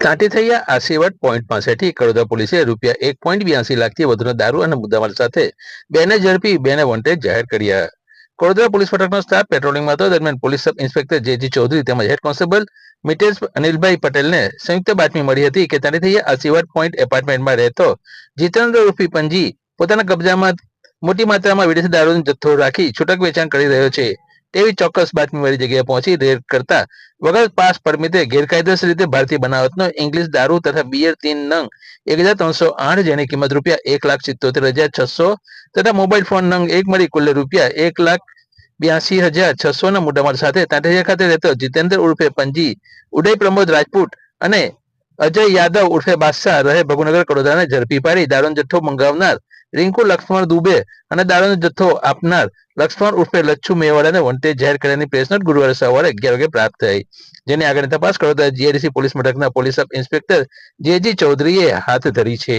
કાંટી થયા આશીર્વાદ પોઈન્ટ પાસેથી કડોદરા પોલીસે રૂપિયા એક પોઈન્ટ બ્યાસી લાખથી વધુનો દારૂ અને મુદ્દામાલ સાથે બેને ઝડપી, બેને વોન્ટેજ જાહેર કર્યા. કડોદરા પોલીસ મથકનો સ્ટાફ પેટ્રોલિંગમાં હતો દરમિયાન police sub inspector J G Chaudhary તેમજ હેડ કોન્સ્ટેબલ મિતેશ અનિલભાઈ પટેલને સંયુક્ત બાતમી મળી હતી કે તારી થયા આશીર્વાદ પોઈન્ટ એપાર્ટમેન્ટમાં રહેતો જીતેન્દ્ર રૂપી પંજી પોતાના કબજામાં મોટી માત્રામાં વિદેશી દારૂનો જથ્થો રાખી છૂટક વેચાણ કરી રહ્યો છે. તેવી ચોક્કસ બાતમી વાળી જગ્યાએ પહોંચી રેડ કરતા વગર પાસ પરમિટે ગેરકાયદેસર રીતે ભારતીય બનાવટનો ઇંગ્લિશ દારૂ તથા બિયર તીન નંગ એક હજાર ત્રણસો આઠ જેની કિંમત રૂપિયા એક લાખ સિત્તોતેર હજાર છસો તથા મોબાઈલ ફોન નંગ એક મળી કુલ રૂપિયા એક લાખ બ્યાસી હજાર છસો ના મુદ્દામાલ સાથે તાંટેજા ખાતે રહેતો જીતેન્દ્ર ઉર્ફે પંજી, ઉદય પ્રમોદ રાજપૂત અને અજય યાદવ ઉર્ફે બાદશાહ રહે ભગુનગર કડોદરાને ઝડપી પાડી. દારૂનો જથ્થો મંગાવનાર રિંકુ લક્ષ્મણ દુબે અને દારૂનો જથ્થો આપનાર લક્ષ્મણ ઉર્ફે લચ્છુ મેવાડાને વંટે જાહેર કર્યાની પ્રેસ નોટ ગુરુવારે સવારે અગિયાર વાગે પ્રાપ્ત થઈ. જેની આગળની તપાસ કડોદરા જીઆઈડીસી પોલીસ મથકના police sub inspector J G ચૌધરીએ હાથ ધરી છે.